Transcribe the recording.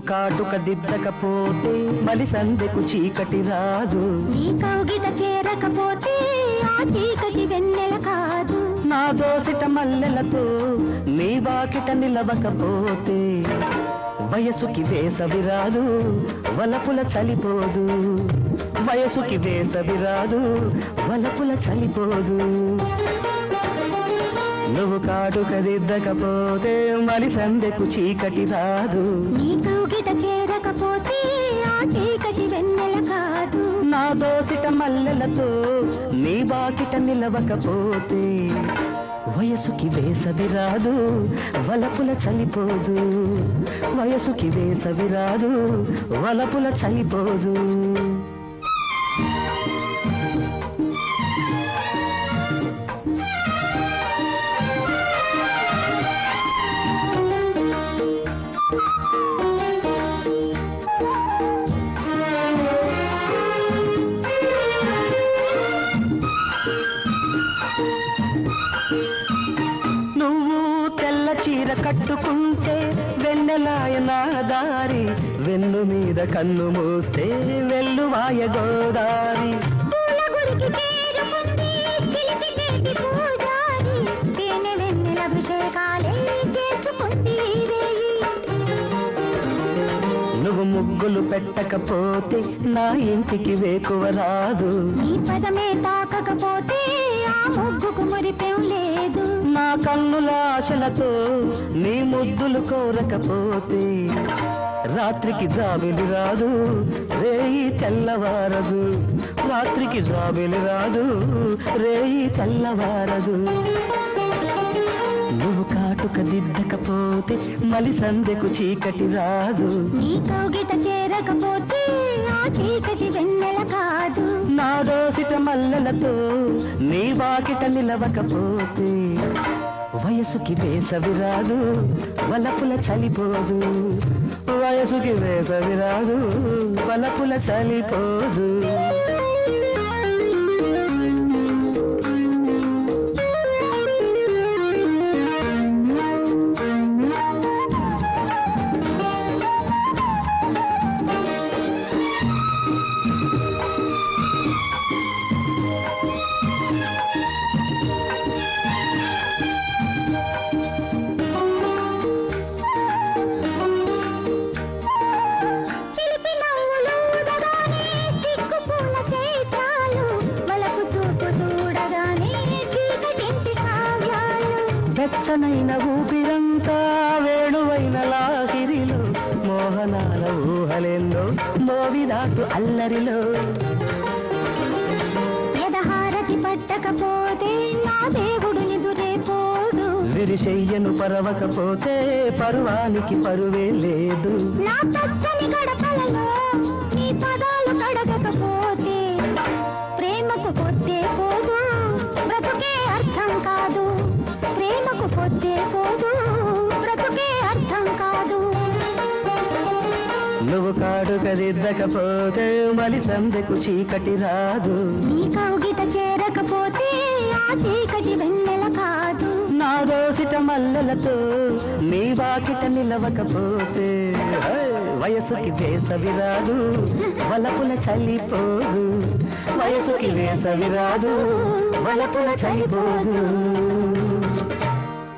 కాటుక దిద్దకపోతే మలి సందెకు చీకటి రాదు. నీ కౌగిట చేరకపోతే ఆ చీకటి వెన్నెల కాదు. నా దోసిట మల్లెలతో నీ వాకిట నిలవకపోతే వయసుకి వేసవి రాదు వలపుల చలిపోదు. వయసుకి వేసవి రాదు వలపుల చలిపోదు. నువ్వు కాటుక దిద్దకపోతే మలి సందెకు చీకటి రాదు. నీ చేరకపోతే ఆ చీకటి వెన్నెల కాదు. నా దోసిట మల్లెలతో నీ బాకిట నిలవకపోతే వయసుకి వేసవి రాదు వలపుల చలిపోదు వయసుకి వేసవి రాదు వలపుల చలిపోదు చీర కట్టుకుంటే వెన్నెలాయ నా దారి. వెన్ను మీద కన్ను మూస్తే వెల్లువాయ గోదారి. నువ్వు ముగ్గులు పెట్టకపోతే నా ఇంటికి వేకువ రాదు. నీ పదమే తాకకపోతే కన్నుల ఆశలతో నీ ముద్దులు కోరకపోతే రాత్రికి జాబిలి రాదు రేయి తెల్లవారదు. రాత్రికి జాబిలి రాదు రేయి తెల్లవారదు. నువ్వు కాటుక దిద్దకపోతే మలి సందెకు చీకటి రాదు. చేరకపోతే ఆ చీకటి వెన్నెల కాదు. నా దోసిట మల్లెలతో నీ వాకిట నిలవకపోతే వయసుకి వేసవి రాదు వలపుల చలిపోదు. వయసుకి వేసవి రాదు వలపుల చలిపోదు. వెచ్చనైన ఊపిరంతా వేణువైన లాహిరిలో మోహనాల ఊహలెందో మోవిదాటు అల్లరిలో. ఎదహారతి పట్టకపోతే నా దేవుడు నిదురే పోడు. విరిశయ్యను పరవకపోతే పరువానికి పరువే లేదు. నా పచ్చని గడపలలో నువ్వు కాడుక దిద్దకపోతే మలి సందెకు చీకటి రాదు. నీ కౌగిట చేరకపోతే ఆ చీకటి వెన్నెల కాదు. నా దోసిట మల్లెలతో నీ వాకిట నిలవకపోతే వయసుకి వేసవి రాదు వలపుల చలిపోదు. వయసుకి వేసవి రాదు వలపుల చలిపోదు.